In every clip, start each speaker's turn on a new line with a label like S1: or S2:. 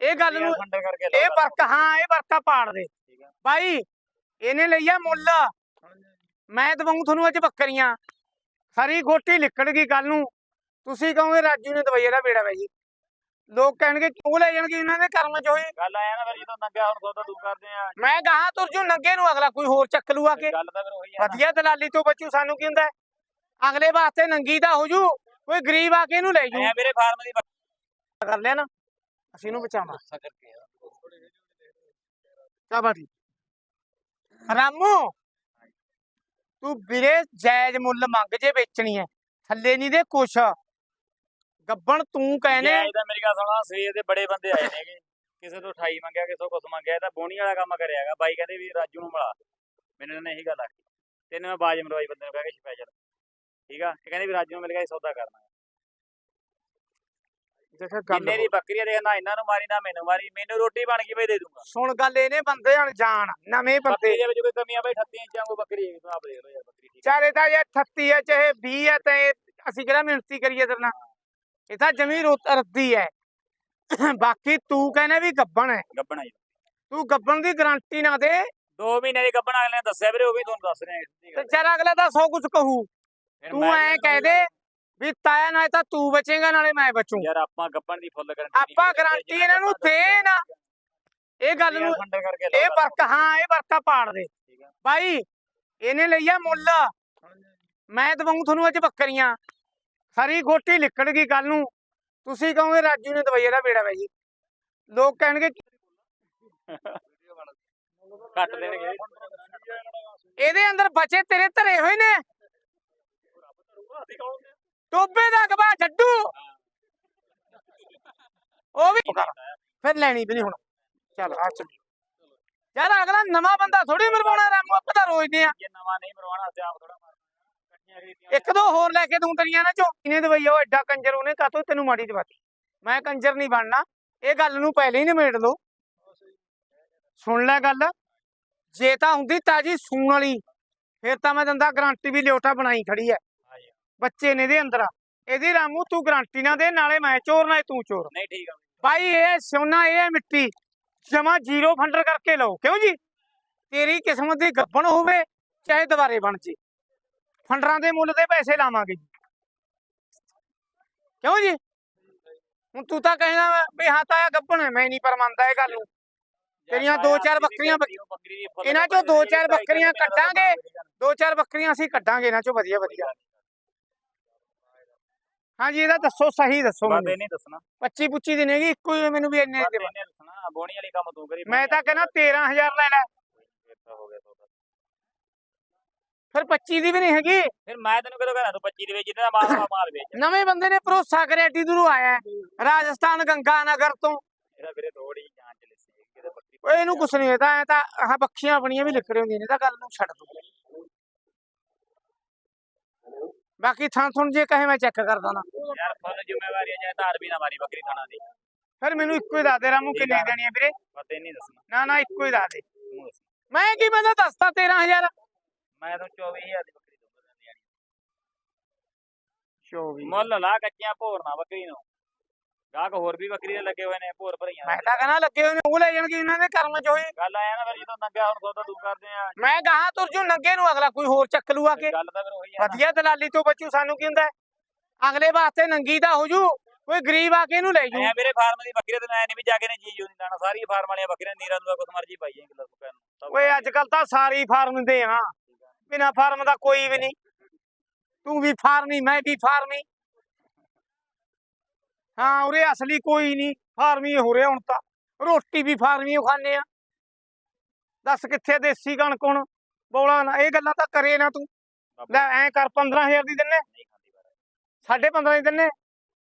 S1: ਇਹ ਗੱਲ ਨੂੰ ਇਹ। ਵਰਕ ਹਾਂ ਇਹ ਵਰਕਾ ਪਾੜ ਦੇ। ਭਾਈ ਇਹਨੇ ਲਈਆ ਮੁੱਲ। ਮੈਂ ਦਵਾਉਂ ਤੁਹਾਨੂੰ ਅੱਜ ਬੱਕਰੀਆਂ। ਸਾਰੀ ਗੋਟੀ ਲਿਕੜ ਗਈ ਕੱਲ ਨੂੰ। ਤੁਸੀਂ ਕਹੋਗੇ ਰਾਜੂ ਨੇ ਦਵਾਈ ਇਹਦਾ ਬੇੜਾ ਬਾਈ ਲੋਕ ਕਹਿਣਗੇ ਕਿਉਂ ਲੈ ਜਾਣਗੇ ਇਹਨਾਂ ਦੇ ਕਰਮ ਚ ਹੋਏ
S2: ਗੱਲ ਆਇਆ ਨਾ ਫਿਰ ਜਦੋਂ ਨੰਗਾ ਹੁਣ ਸੌਦਾ ਤੂੰ ਕਰਦੇ ਆ।
S1: ਮੈਂ ਕਹਾ ਤੁਰ ਜੂ ਨੰਗੇ ਨੂੰ ਅਗਲਾ ਕੋਈ ਹੋਰ ਚੱਕ ਲੂਆ ਕੇ।
S2: ਗੱਲ ਤਾਂ ਫਿਰ ਉਹੀ ਆ ਨਾ।
S1: ਵਧੀਆ ਦਲਾਲੀ ਤੋਂ ਬਚੂ ਸਾਨੂੰ ਕੀ ਹੁੰਦਾ? ਅਗਲੇ ਵਾਸਤੇ ਨੰਗੀ ਦਾ ਹੋ ਜੂ ਕੋਈ ਗਰੀਬ ਆ ਕੇ ਇਹਨੂੰ ਲੈ ਜੂ।
S2: ਮੇਰੇ ਫਾਰਮ ਦੀ
S1: ਕਰ ਲਿਆ ਨਾ। ਅਸੀਂ ਇਹਨੂੰ ਬਚਾਵਾਂ।
S2: ਬੱਕਾ ਕਰਕੇ ਆ।
S1: ਰਾਮੂ! ਤੂੰ ਵੀਰੇ ਜਾਇਜ਼ ਮੁੱਲ ਮੰਗ ਜੇ ਵੇਚਣੀ ਹੈ ਥੱਲੇ ਨਹੀਂ ਦੇ ਕੁਛ। ਗੱਬਣ ਤੂੰ ਕਹਿੰਨੇ।
S2: ਜੈ ਇਹਦਾ ਮੇਰੀ ਗੱਲ ਸੁਣਾ ਸਵੇਰ ਦੇ ਬੜੇ ਬੰਦੇ ਆਏ ਨੇਗੇ। ਕਿਸੇ ਤੋਂ 28 ਮੰਗਿਆ ਕਿਸੇ ਤੋਂ ਕੁਛ ਮੰਗਿਆ ਇਹ ਤਾਂ ਬੋਣੀ ਵਾਲਾ ਕੰਮ ਕਰਿਆਗਾ ਬਾਈ ਕਹਿੰਦੇ ਵੀ ਰਾਜੂ ਨੂੰ ਮਿਲਾ। ਮੈਨੂੰ ਨੇ ਇਹੀ ਗੱਲ ਆਖੀ। ਤੈਨੂੰ ਮੈਂ ਬਾਜ ਮਰਵਾਈ ਬੰਦੇ ਨੂੰ ਕਹਿ ਕੇ ਸਪੈਸ਼ਲ ਠੀਕ ਆ? ਇਹ ਕਹਿੰਦੇ ਵੀ ਰਾਜੂ ਨੂੰ ਮਿਲ ਗਿਆ ਇਹ ਸੌਦਾ ਕਰਨਾ।
S1: ਦੇਖੋ ਗੱਲ
S2: ਜਿੰਨੇ ਦੀ ਬੱਕਰੀ ਨਾ ਇਹਨਾਂ ਨੂੰ ਮਾਰੀ ਨਾ ਮੈਨੂੰ ਮਾਰੀ ਮੈਨੂੰ ਰੋਟੀ ਬਣ ਗਈ ਬਈ ਦੇ ਦੂੰਗਾ।
S1: ਸੁਣ ਗੱਲ ਇਹਨੇ ਬੰਦੇ ਅਣਜਾਣ ਨਵੇਂ ਬੰਦੇ।
S2: ਬੱਕਰੀ ਦੇ ਵਿੱਚ ਕੋਈ ਕਮੀ ਆ ਬਈ 38 ਇੰਚਾਂ ਕੋ ਬੱਕਰੀ ਹੈ ਆਪ ਦੇਖ ਲਓ ਯਾਰ ਬੱਕਰੀ ਠੀਕ
S1: ਚਾਰੇ ਤਾਂ ਇਹ 38 ਹੈ ਚਾਹੇ 20 ਹੈ ਤੇ ਅਸੀਂ ਕਿਹੜਾ ਮਿਹਨਤੀ ਕਰੀਏ ਤੇਰੇ ਨਾਲ? ਇਹ ਤਾਂ ਜਮੀ ਰੁੱਤ ਰੱਦੀ ਹੈ ਬਾਕੀ ਤੂੰ ਕਹਿੰਦਾ ਵੀ ਗੱਬਣ ਹੈ
S2: ਗੱਬਣਾ ਜੀ।
S1: ਤੂੰ ਗੱਬਣ ਦੀ ਗਾਰੰਟੀ ਨਾ ਦੇ।
S2: ਦੋ ਮਹੀਨੇ ਦੀ ਗੱਬਣਾ ਅਗਲੇ ਨੇ ਦੱਸਿਆ ਵੀਰੇ ਉਹ ਵੀ ਤੁਹਾਨੂੰ ਦੱਸ ਰਿਹਾ
S1: ਤੇ ਚਾਰ ਅਗਲਾ ਤਾਂ ਸੌ ਕੁਝ ਕਹੂ। ਤੂੰ ਐ ਕਹਿ ਦੇ। ਵੀ ਤਾਇਆ ਨਾ ਤਾਂ ਤੂੰ ਬਚੇਗਾ ਨਾਲੇ ਮੈਂ ਬਚੂ।
S2: ਯਾਰ ਆਪਾਂ ਗੱਬਣ ਦੀ ਫੁੱਲ ਗਾਰੰਟੀ
S1: ਆਪਾਂ ਗਾਰੰਟੀ ਇਹਨਾਂ ਨੂੰ ਦੇ ਨਾ। ਇਹ ਗੱਲ ਨੂੰ ਇਹ। ਵਰਕ ਹਾਂ ਇਹ ਵਰਕਾ ਪਾੜ ਦੇ। ਭਾਈ ਇਹਨੇ ਲਈਆ ਮੁੱਲ। ਮੈਂ ਦਵਾਉਂ ਤੁਹਾਨੂੰ ਅੱਜ ਬੱਕਰੀਆਂ। ਸਾਰੀ ਗੋਟੀ ਲਿਕੜ ਗਈ ਕੱਲ ਨੂੰ। ਤੁਸੀਂ ਕਹੋਗੇ ਰਾਜੂ ਨੇ ਦਵਾਈ ਇਹਦਾ ਬੇੜਾ ਬਾਈ ਲੋਕ ਕਹਿਣਗੇ
S2: ਕੱਟ ਦੇਣਗੇ।
S1: ਇਹਦੇ ਅੰਦਰ ਬੱਚੇ ਤੇਰੇ ਧਰੇ ਹੋਏ ਨੇ। ਟੋਬੇ ਦਾ ਗਵਾ ਜੱਡੂ ਉਹ ਵੀ ਫਿਰ ਲੈਣੀ ਵੀ ਨਹੀਂ ਹੁਣ। ਚੱਲ ਆ ਚੱਲ। ਯਾਰ ਅਗਲਾ ਨਵਾਂ ਬੰਦਾ ਥੋੜੀ ਮਰਵਾਉਣਾ ਰਾਮੂ ਆਪਾਂ ਤਾਂ ਰੋਜਦੇ ਆ।
S2: ਜੇ ਨਵਾਂ ਨਹੀਂ ਮਰਵਾਣਾ ਤੇ ਆਪ ਥੋੜਾ ਕੱਟੀਆਂ ਖਰੀਦੀਆਂ
S1: ਇੱਕ ਦੋ ਹੋਰ ਲੈ ਕੇ ਦੂੰ ਤੇਰੀਆਂ ਨਾ ਝੋਕੀਨੇ ਦਵਾਈ ਉਹ ਐਡਾ ਕੰਜਰ ਉਹਨੇ ਕਾਤੋਂ ਤੈਨੂੰ ਮਾੜੀ ਦਵਾਤੀ? ਮੈਂ ਕੰਜਰ ਨਹੀਂ ਬਣਨਾ ਇਹ ਗੱਲ ਨੂੰ ਪਹਿਲੇ ਹੀ ਨਿਮੇੜ ਲਓ। ਸੁਣ ਲੈ ਗੱਲ। ਜੇ ਤਾਂ ਹੁੰਦੀ ਤਾਜੀ ਸੂਣ ਵਾਲੀ ਫਿਰ ਤਾਂ ਮੈਂ ਦੰਦਾ ਗਾਰੰਟੀ ਵੀ ਲਿਓਟਾ ਬਣਾਈ ਖੜੀ ਐ। ਬੱਚੇ ਨੇ ਇਹਦੇ ਅੰਦਰ। ਇਹਦੀ ਰਾਮੂ ਤੂੰ ਗਾਰੰਟੀ ਨਾ ਦੇ ਨਾਲੇ ਮੈਂ ਚੋਰ ਨਾਲੇ ਤੂੰ ਚੋਰ।
S2: ਨਹੀਂ ਠੀਕ ਆ
S1: ਭਾਈ ਇਹ ਸੋਨਾ ਇਹ ਮਿੱਟੀ। ਜਮਾ ਜ਼ੀਰੋ ਫੰਡਰ ਕਰਕੇ ਲਓ। ਕਿਉਂ ਜੀ? ਤੇਰੀ ਕਿਸਮਤ ਦੀ ਗੱਬਣ ਹੋਵੇ ਚਾਹੇ ਦੁਬਾਰੇ ਬਣ ਜੇ। ਫੰਡਰਾਂ ਦੇ ਮੁੱਲ ਤੇ ਪੈਸੇ ਲਾਵਾਂਗੇ ਜੀ। ਕਿਉਂ ਜੀ? ਹੁਣ ਤੂੰ ਤਾਂ ਕਹਿੰਦਾ ਵਾ ਹਾਂ ਤਾਂ ਇਹ ਗੱਬਣ ਮੈਂ ਨਹੀਂ ਪਰ ਮੰਨਦਾ ਇਹ ਗੱਲ ਨੂੰ। ਤੇਰੀਆਂ ਦੋ ਚਾਰ ਬੱਕਰੀਆਂ
S2: ਦੀ
S1: ਇਹਨਾਂ ਚੋਂ ਦੋ ਚਾਰ ਬੱਕਰੀਆਂ
S2: ਦਾ
S1: ਕੱਢਾਂਗੇ। ਦੋ ਚਾਰ ਬੱਕਰੀਆਂ ਅਸੀਂ ਕੱਢਾਂਗੇ ਇਹਨਾਂ ਚੋਂ ਵਧੀਆ ਵਧੀਆ ਹਾਂਜੀ ਇਹਦਾ ਦੱਸੋ ਸਹੀ ਦੱਸੋ
S2: ਬਾਬੇ
S1: ਮੈਨੂੰ।
S2: ਨਹੀਂ ਦੱਸਣਾ।
S1: 25 25 ਦਿਨ ਹੈਗੀ ਇੱਕੋ ਹੀ ਮੈਨੂੰ ਵੀ ਇੰਨੇ ਦੇ
S2: ਨੇ ਦੱਸਣਾ ਬੋਣੀ ਵਾਲੀ ਕੰਮ ਤੂੰ ਕਰੀ
S1: ਮੈਂ ਤਾਂ ਕਹਿੰਦਾ 13000 ਲੈ ਲੈ।
S2: ਹੋ ਗਿਆ ਸੌਦਾ
S1: ਫਿਰ 25 ਦੀ ਵੀ ਨਹੀਂ ਹੈਗੀ।
S2: ਫਿਰ ਮੈਂ ਤੈਨੂੰ ਕਦੋਂ ਕਹਣਾ ਤੂੰ 25 ਦੇ ਵਿੱਚ ਜਿਹਦਾ ਮਾਲ ਵਾ ਮਾਲ ਵੇਚ।
S1: ਨਵੇਂ ਬੰਦੇ ਨੇ ਭਰੋਸਾ ਕਰਿਆ ਏਡੀ ਦੂਰੋਂ ਆਇਆ। ਹੈ। ਰਾਜਸਥਾਨ ਗੰਗਾ ਨਗਰ ਤੋਂ।
S2: ਇਹਦਾ ਵੀਰੇ ਥੋੜੀ ਜਾਂਚ ਲਿਸੀ ਕਿਤੇ ਬੱਕਰੀ
S1: ਓਏ ਇਹਨੂੰ ਕੁਛ ਨਹੀਂ ਹੋਇਆ ਐ ਤਾਂ ਆਹ ਬੱਖੀਆਂ ਆਪਣੀਆਂ ਵੀ ਲਿਖ ਰਹੇ ਹੁੰਦੀਆਂ ਨੇ ਤਾਂ ਗੱਲ ਨੂੰ ਛੱਡ ਦੂ। ਬਾਕੀ ਥਾਂ ਥੁਣ ਜੇ ਕਹੇ ਮੈਂ ਚੈੱਕ ਕਰਦਾ ਨਾ।
S2: ਯਾਰ ਫੁੱਲ ਜ਼ਿੰਮੇਵਾਰੀ ਹੈ ਚਾਹੇ ਧਾਰ ਵੀ ਨਾ ਮਾਰੀ ਬੱਕਰੀ ਖਾਣਾ ਦੀ।
S1: ਫਿਰ ਮੈਨੂੰ ਇੱਕੋ ਹੀ ਦੱਸ ਦੇ ਰਾਮੂ ਕਿੰਨੀ ਦੇਣੀ ਹੈ ਵੀਰੇ?
S2: ਪਤਾ ਨਹੀਂ ਦੱਸਣਾ।
S1: ਨਾ ਨਾ ਇੱਕੋ ਹੀ ਦੱਸ ਦੇ। ਮੈਂ ਕੀ ਮੈਂ ਤਾਂ ਦੱਸਤਾ 13000
S2: ਮੈਂ ਤਾਂ 24000 ਦੀ ਬੱਕਰੀ ਆਣੀ
S1: 24
S2: ਮੁੱਲ ਲਾ ਕੱਚੀਆਂ ਭੋਰਨਾ ਬੱਕਰੀ ਨੂੰ। ਗਾਹਕ ਹੋਰ ਵੀ ਬੱਕਰੀ ਦੇ ਲੱਗੇ ਹੋਏ ਨੇ ਭੋਰ ਭਰੀਆਂ
S1: ਮੈਂ ਤਾਂ ਕਹਿੰਦਾ ਲੱਗੇ ਹੋਏ ਨੇ ਉਹ ਲੈ ਜਾਣਗੇ ਇਹਨਾਂ ਦੇ ਕਰਮ ਚ ਹੋਏ
S2: ਗੱਲ ਆਇਆ ਨਾ ਫਿਰ ਜਦੋਂ ਨੰਗਾ ਹੁਣ ਸੌਦਾ ਤੂੰ ਕਰਦੇ ਆ।
S1: ਮੈਂ ਕਹਾ ਤੁਰ ਜੂ ਨੰਗੇ ਨੂੰ ਅਗਲਾ ਕੋਈ ਹੋਰ ਚੱਕ ਲੂਆ ਕੇ।
S2: ਗੱਲ ਤਾਂ ਫਿਰ ਉਹੀ ਆ ਨਾ।
S1: ਵਧੀਆ ਦਲਾਲੀ ਤੋਂ ਬਚੂ ਸਾਨੂੰ ਕੀ ਹੁੰਦਾ ਹੈ? ਅਗਲੇ ਵਾਸਤੇ ਨੰਗੀ ਦਾ ਹੋ ਜੂ ਕੋਈ ਗਰੀਬ ਆ ਕੇ ਇਹਨੂੰ ਲੈ ਜੂ।
S2: ਐ ਮੇਰੇ ਫਾਰਮ ਦੀ ਬੱਕਰੀ ਤੇ ਮੈਂ ਨਹੀਂ ਵੀ ਜਾ ਕੇ ਨੇ ਚੀਜ਼ ਨਹੀਂ ਲੈਣਾ। ਸਾਰੀ ਫਾਰਮ ਵਾਲੀਆਂ ਬੱਕਰੀਆਂ ਨੀਰਾ ਦੂਆ ਕੁਛ ਮਰਜ਼ੀ ਪਾਈਏ ਕਿਲੋ ਸੁੱਕਾ ਨੂੰ।
S1: ਓਏ ਅੱਜ ਕੱਲ ਤਾਂ ਸਾਰੀ ਫਾਰਮ ਦੇ ਆ ਬਿਨਾ ਫਾਰਮ ਦਾ ਕੋਈ ਵੀ ਨਹੀਂ। ਤੂੰ ਵੀ ਫਾਰਮੀ ਮੈਂ ਵੀ ਫਾਰਮੀ। ਹਾਂ ਉਰੇ ਅਸਲੀ ਕੋਈ ਨਹੀਂ ਫਾਰਮੀ ਹੋ ਰਿਹਾ ਹੁਣ ਤਾਂ। ਰੋਟੀ ਵੀ ਫਾਰਮੀ ਖਾਂਦੇ ਆ। ਦੱਸ ਕਿੱਥੇ ਦੇਸੀ ਕਣਕ ਹੁਣ? ਬੋਲਾ ਨਾ ਇਹ ਗੱਲਾਂ ਤਾਂ ਕਰੇ ਨਾ ਤੂੰ। ਲੈ ਐ ਕਰ 15000 ਦੀ ਦਿੰਨੇ। ਸਾਢੇ 15 ਦੀ ਦਿੰਨੇ।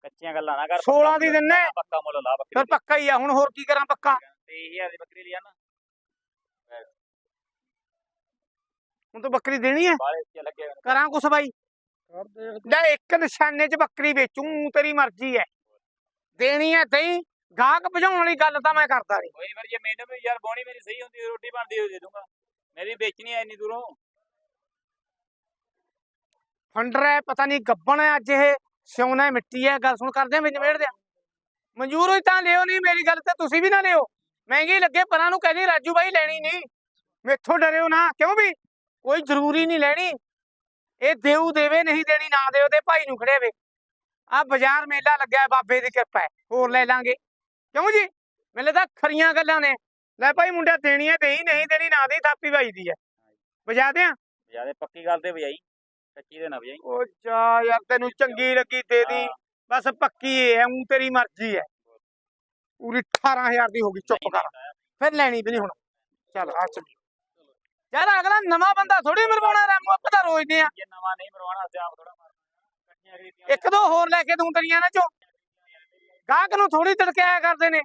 S2: ਕੱਚੀਆਂ ਗੱਲਾਂ ਨਾ ਕਰ
S1: 16 ਦੀ ਦਿੰਨੇ।
S2: ਪੱਕਾ ਮੁੱਲ ਲਾ ਬੱਕਰੀ
S1: ਫਿਰ ਪੱਕਾ ਹੀ ਆ ਹੁਣ ਹੋਰ ਕੀ ਕਰਾਂ ਪੱਕਾ?
S2: 23000 ਦੀ ਬੱਕਰੀ ਲਿਆ ਨਾ।
S1: ਹੁਣ ਤੂੰ ਬੱਕਰੀ ਦੇਣੀ ਹੈ। ਕਰਾਂ ਕੁਛ ਬਾਈ? ਲੈ ਇੱਕ ਨਿਸ਼ਾਨੇ 'ਚ ਬੱਕਰੀ ਵੇਚੂ ਤੇਰੀ ਮਰਜ਼ੀ ਹੈ ਦੇਣੀ ਹੈ ਦਈ ਗਾਹਕ ਭਜਾਉਣ ਵਾਲੀ ਗੱਲ ਤਾਂ ਮੈਂ ਕਰਦਾ ਨਹੀਂ।
S2: ਕੋਈ ਫਿਰ ਜੇ ਮੈਨੂੰ ਵੀ ਯਾਰ ਬੋਣੀ ਮੇਰੀ ਸਹੀ ਹੁੰਦੀ ਰੋਟੀ ਬਣਦੀ ਹੋਈ ਦੇ ਦੂੰਗਾ। ਮੇਰੀ ਵੇਚਣੀ ਐ ਇੰਨੀ ਦੂਰੋਂ।
S1: ਫੰਡਰ ਹੈ ਪਤਾ ਨਹੀਂ ਗੱਬਣ ਹੈ ਅੱਜ ਇਹ ਸਿਉਣਾ ਹੈ, ਮਿੱਟੀ ਹੈ ਗੱਲ ਸੁਣ ਕਰਦੇ ਆ ਵੀ ਨਿਬੇੜ ਦਿਆਂ ਮਨਜ਼ੂਰ ਹੋਈ ਤਾਂ ਲਿਓ ਨਹੀਂ ਮੇਰੀ ਗੱਲ ਤੇ ਤੁਸੀਂ ਵੀ ਨਾ ਲਿਓ। ਮਹਿੰਗੀ ਲੱਗੇ ਪਰਾਂ ਨੂੰ ਕਹਿੰਦੀ ਰਾਜੂ ਬਾਈ ਲੈਣੀ ਨਹੀਂ। ਮੈਥੋਂ ਡਰਿਓ ਨਾ ਕਿਉਂ ਵੀ? ਕੋਈ ਜ਼ਰੂਰੀ ਨਹੀਂ ਲੈਣੀ। ਇਹ ਦੇਊ ਦੇਵੇ ਨਹੀਂ ਦੇਣੀ ਨਾ ਦਿਓ ਤੇ ਭਾਈ ਨੂੰ ਖੜੇ ਵੇ ਆ ਬਾਜ਼ਾਰ ਮੇਲਾ ਲੱਗਿਆ ਬਾਬੇ ਦੀ ਕਿਰਪਾ ਹੈ ਹੋਰ ਲੈ ਲਾਂਗੇ। ਕਿਉਂ ਜੀ? ਮੇਲੇ ਤਾਂ ਖਰੀਆਂ ਗੱਲਾਂ ਨੇ। ਲੈ ਭਾਈ ਮੁੰਡਾ ਦੇਣੀ ਹੈ ਦੇਈ ਨਹੀਂ ਦੇਣੀ ਨਾ ਦੇਈ ਥਾਪੀ ਭਾਈ ਦੀ ਹੈ। ਵਜਾ ਦਿਆਂ?
S2: ਜਿਆਦੇ ਪੱਕੀ ਗੱਲ ਤੇ ਵਜਾਈ। ਕੱਚੀ ਦੇ ਨਾ ਵਜਾਈ।
S1: ਉਹ ਜਾ ਯਾਰ ਤੈਨੂੰ ਚੰਗੀ ਲੱਗੀ ਦੇ। ਦੀ ਬਸ ਪੱਕੀ ਹੈ ਉਂ ਤੇਰੀ ਮਰਜ਼ੀ ਹੈ। ਪੂਰੀ 18000 ਦੀ ਹੋ ਗਈ ਚੁੱਪ ਕਰ। ਫਿਰ ਲੈਣੀ ਵੀ ਨਹੀਂ ਹੁਣ। ਚੱਲ ਆ ਚੱਲ। ਯਾਰ ਅਗਲਾ ਨਵਾਂ ਬੰਦਾ ਥੋੜੀ ਮਰਵਾਉਣਾ ਰਾਮੂ ਆਪਾਂ ਤਾਂ ਰੋਜ਼ ਦੇ ਆ।
S2: ਜੇ ਨਵਾਂ ਨਹੀਂ ਮਰਵਾਣਾ ਤੇ ਆਪ ਥੋੜਾ
S1: ਇੱਕ ਦੋ ਹੋਰ ਲੈ ਕੇ ਦੂੰ ਤੇਰੀਆਂ ਨਾ ਚੋ। ਗਾਹਕ ਨੂੰ ਥੋੜੀ ਤੜਕਿਆ ਕਰਦੇ ਨੇ।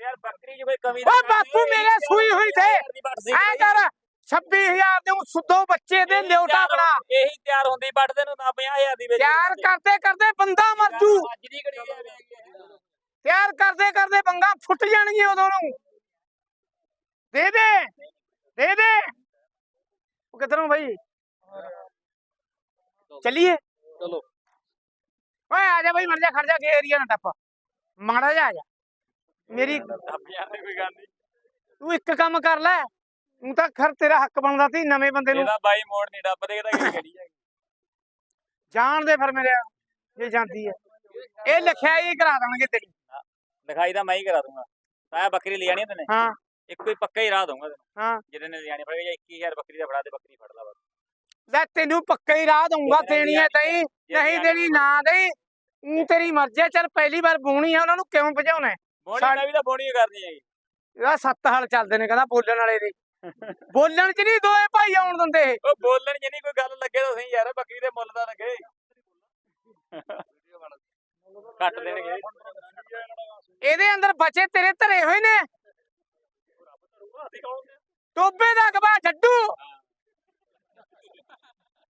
S2: ਯਾਰ ਬੱਕਰੀ ਕੋਈ ਕਮੀ
S1: ਓਏ ਬਾਪੂ ਮੇਰੇ ਸੂਈ ਹੋਈ ਥੇ। ਐ ਕਰ 26000 ਦੇ ਸੁੱਧੋ ਬੱਚੇ ਦੇ ਲਿਓਟਾ ਬਣਾ।
S2: ਇਹੀ ਤਿਆਰ ਹੁੰਦੀ ਵੱਢਦੇ ਨੂੰ ਤਾਂ 50000 ਦੀ ਵੇਚ
S1: ਤਿਆਰ ਕਰਦੇ ਕਰਦੇ ਬੰਦਾ ਮਰ ਜੂ। ਤਿਆਰ ਕਰਦੇ ਕਰਦੇ ਬੰਗਾ ਫੁੱਟ ਜਾਣਗੇ ਉਦੋਂ ਨੂੰ। ਦੇ ਦੇ ਦੇ ਦੇ। ਉਹ ਕਿੱਧਰੋਂ ਭਾਈ ਚੱਲੀਏ।
S3: ਚਲੋ।
S1: ਓਏ ਆ ਜਾ ਭਾਈ ਮਰ ਜਾ ਖੜ ਜਾ ਕੇ ਏਰੀਆ ਨਾ ਟੱਪ। ਮਾੜਾ ਜਾ ਆ ਜਾ। ਮੇਰੀ
S2: ਕੋਈ ਗੱਲ ਨਹੀਂ
S1: ਤੂੰ ਇੱਕ ਕੰਮ ਕਰ ਲੈ। ਤੂੰ ਤਾਂ ਖਰ ਤੇਰਾ ਹੱਕ ਬਣਦਾ ਸੀ ਨਵੇਂ ਬੰਦੇ ਨੂੰ।
S2: ਇਹਦਾ ਬਾਈ ਮੋੜ ਨਹੀਂ ਡੱਬਦੇ ਇਹਦਾ ਕੀ ਖੜੀ
S1: ਜਾਣ ਦੇ ਫਿਰ ਮੇਰੇ ਜੇ ਜਾਂਦੀ ਹੈ। ਇਹ ਲਿਖਿਆ ਹੀ ਕਰਾ ਦੇਣਗੇ ਤੇਰੀ।
S2: ਦਿਖਾਈ ਤਾਂ ਮੈਂ ਹੀ ਕਰਾ ਦੂੰਗਾ। ਤਾਂ ਇਹ ਬੱਕਰੀ ਲੈ ਜਾਣੀ ਤੈਨੇ
S1: ਹਾਂ।
S2: ਇੱਕੋ ਹੀ ਪੱਕਾ ਹੀ ਰਾਹ ਦਊਂਗਾ ਤੈਨੂੰ।
S1: ਹਾਂ।
S2: ਜਿਹਦੇ ਨੇ ਲਿਆਣੀ ਪੜੇਗੀ ਜਾਂ 21000 ਬੱਕਰੀ ਦਾ ਫੜਾ ਦੇ ਬੱਕਰੀ ਫੜ ਲਾ ਬਸ।
S1: ਲੈ ਤੈਨੂੰ ਪੱਕਾ ਹੀ ਰਾਹ ਦਊਂਗਾ ਦੇਣੀ ਹੈ ਤਈ ਨਹੀਂ ਦੇਣੀ ਨਾ ਦੇਈ। ਊਂ ਤੇਰੀ ਮਰਜ਼ੀ ਹੈ ਚੱਲ ਪਹਿਲੀ ਵਾਰ ਬੂਣੀ ਆ ਉਹਨਾਂ ਨੂੰ ਕਿਉਂ ਭਜਾਉਣਾ ਹੈ?
S2: ਬੋਣੀ ਵੀ ਤਾਂ ਬੋਣੀ ਕਰਨੀ ਹੈਗੀ
S1: ਇਹਦਾ ਸੱਤ ਹਲ ਚੱਲਦੇ ਨੇ ਕਹਿੰਦਾ ਬੋਲਣ ਵਾਲੇ ਦੇ। ਬੋਲਣ ਚ ਨਹੀਂ ਦੋਏ ਭਾਈ ਆਉਣ ਦਿੰਦੇ।
S2: ਉਹ ਬੋਲਣ ਜੇ ਨਹੀਂ ਕੋਈ ਗੱਲ ਲੱਗੇ ਤਾਂ ਸਹੀ ਯਾਰ ਬੱਕਰੀ ਦੇ ਮੁੱਲ ਦਾ ਲੱਗੇ। ਕੱਟ ਦੇਣਗੇ।
S1: ਇਹਦੇ ਅੰਦਰ ਬੱਚੇ ਤੇਰੇ ਧਰੇ ਹੋਏ ਨੇ। ਟੋਬੇ ਦਾ ਗਵਾ ਜੱਡੂ।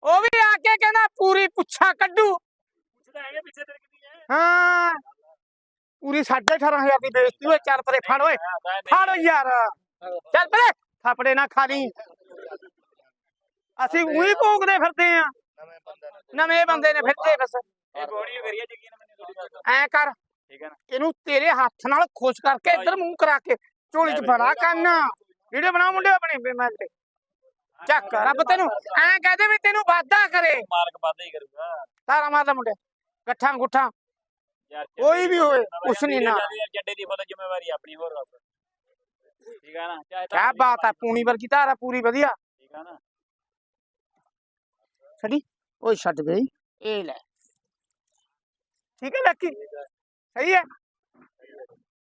S1: ਉਹ ਵੀ ਆ ਕੇ ਕਹਿੰਦਾ ਪੂਰੀ ਪੁੱਛਾ ਕੱਢੂ।
S2: ਪੁੱਛਦਾ ਹੈਗੇ ਪਿੱਛੇ ਤੇਰੇ ਕਿੰਨੀ ਹੈ?
S1: ਹਾਂ। ਪੂਰੀ 18500 ਦੀ ਬੇਇੱਜ਼ਤੀ ਹੋਏ ਚੱਲ ਪਰੇ ਫੜ ਓਏ। ਫੜ ਯਾਰ। ਚੱਲ ਪਰੇ ਥਾਪੜੇ ਨਾ ਖਾ ਲਈ। ਅਸੀਂ ਉਹੀ ਭੋਗਦੇ ਫਿਰਦੇ ਆ ਨਵੇਂ ਬੰਦੇ ਨੇ ਫਿਰਦੇ ਬਸ।
S2: ਇਹ ਮੈਨੂੰ।
S1: ਐ ਕਰ
S2: ਠੀਕ ਹੈ ਨਾ?
S1: ਇਹਨੂੰ ਤੇਰੇ ਹੱਥ ਨਾਲ ਖੁਸ਼ ਕਰਕੇ ਇੱਧਰ ਮੂੰਹ ਕਰਾ ਕੇ ਝੋਲੀ 'ਚ ਫੜਾ ਕੰਨ। ਵੀਡੀਓ ਬਣਾ ਮੁੰਡੇ ਆਪਣੇ ਪੇਮੈਂਟ ਤੇ ਚੱਕ ਰੱਬ ਤੈਨੂੰ ਐ ਕਹਦੇ ਵੀ ਤੈਨੂੰ ਵਾਦਾ ਕਰੇ।
S2: ਮਾਲਕ ਵਾਧਾ ਹੀ ਕਰੂਗਾ।
S1: ਤਾਰਾ ਮਾਰ ਲੈ ਮੁੰਡੇ ਗੱਠਾਂ ਗੁੱਠਾਂ।
S2: ਯਾਰ
S1: ਕੋਈ ਵੀ ਹੋਏ, ਕੁਛ ਨੀ ਨਾ।
S2: ਜੱਡੇ ਦੀ ਫੁੱਲ ਜ਼ਿੰਮੇਵਾਰੀ ਆਪਣੀ ਹੋਰ ਰੱਬ ਠੀਕ ਹੈ ਨਾ? ਚਾਹੇ
S1: ਕਿਆ ਬਾਤ ਹੈ ਪੂਣੀ ਵਰਗੀ ਧਾਰਾ ਪੂਰੀ ਵਧੀਆ।
S2: ਠੀਕ ਹੈ ਨਾ?
S1: ਛੱਡੀ ਓਏ ਛੱਡ ਗਈ। ਇਹ ਲੈ। ਠੀਕ ਹੈ ਲੱਕੀ? ਸਹੀ ਹੈ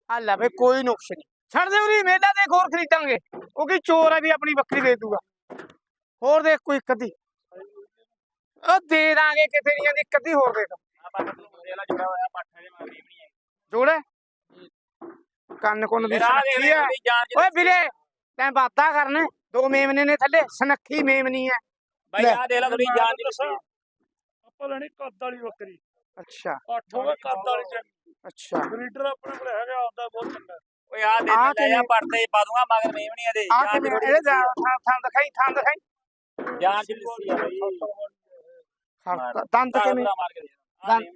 S1: ਆ ਲੈ ਵੇ ਕੋਈ ਨੁਕਸ ਨਹੀਂ ਛੱਡ ਦੇ ਉਰੀ ਮੇਲਾ ਦੇਖ ਹੋਰ ਖਰੀਦਾਂਗੇ। ਉਹ ਕੀ ਚੋਰ ਹੈ ਵੀ ਆਪਣੀ ਬੱਕਰੀ ਵੇਚ ਦੂਗਾ। ਹੋਰ ਦੇਖ ਕੋਈ ਅੱਧੀ। ਉਹ ਦੇ ਦਾਂਗੇ ਕਿਤੇ ਨਹੀਂ ਦੀ ਇੱਕ ਅੱਧੀ ਹੋਰ ਦੇਖ।
S2: ਆ ਦੇ ਜੁੜਾ ਦੇ
S1: ਕੰਨ ਕੁੰਨ ਦੀ
S2: ਮੇਰਾ ਆ।
S1: ਓਏ ਵੀਰੇ ਤੈਂ ਬਾਤਾਂ ਕਰਨਾ ਦੋ ਮੇਮਨੇ ਨੇ ਥੱਲੇ ਸੁਨੱਖੀ ਮੇਮਨੀ ਹੈ।
S2: ਬਾਈ। ਆ ਦੇਖ ਲੈ ਮੇਰੀ ਜਾਨ ਦੀ ਦੱਸਾਂ
S3: ਆਪਾਂ ਲੈਣੀ ਕੱਦ ਵਾਲੀ ਬੱਕਰੀ।
S1: ਅੱਛਾ।
S3: ਅੱਠ ਹੋਵੇ ਕੱਦ ਵਾਲੀ ਚ।
S1: ਅੱਛਾ।
S3: ਬਰੀਡਰ ਆਪਣੇ ਕੋਲ ਹੈਗਾ ਆਪਦਾ ਬਹੁਤ ਚੰਗਾ।
S2: ਓਏ ਆ ਦੇ ਲੈ ਜਾ
S1: ਕਿਵੇਂ?
S2: ਪੜਦੇ ਪਾ ਦੂੰਗਾ ਮਗਰ ਮੇਵਣੀ ਇਹਦੇ।
S1: ਆ
S2: ਦੀ
S1: ਕਿਵੇਂ? ਇਹਦੇ ਥਾਂ ਦਿਖਾਈ ਥਾਂ ਦਿਖਾਈ।
S2: ਜਾਨ ਚ ਦੱਸੀ ਆ ਬਈ
S1: ਦੰਦ ਕਿਵੇਂ ਦੰਦ-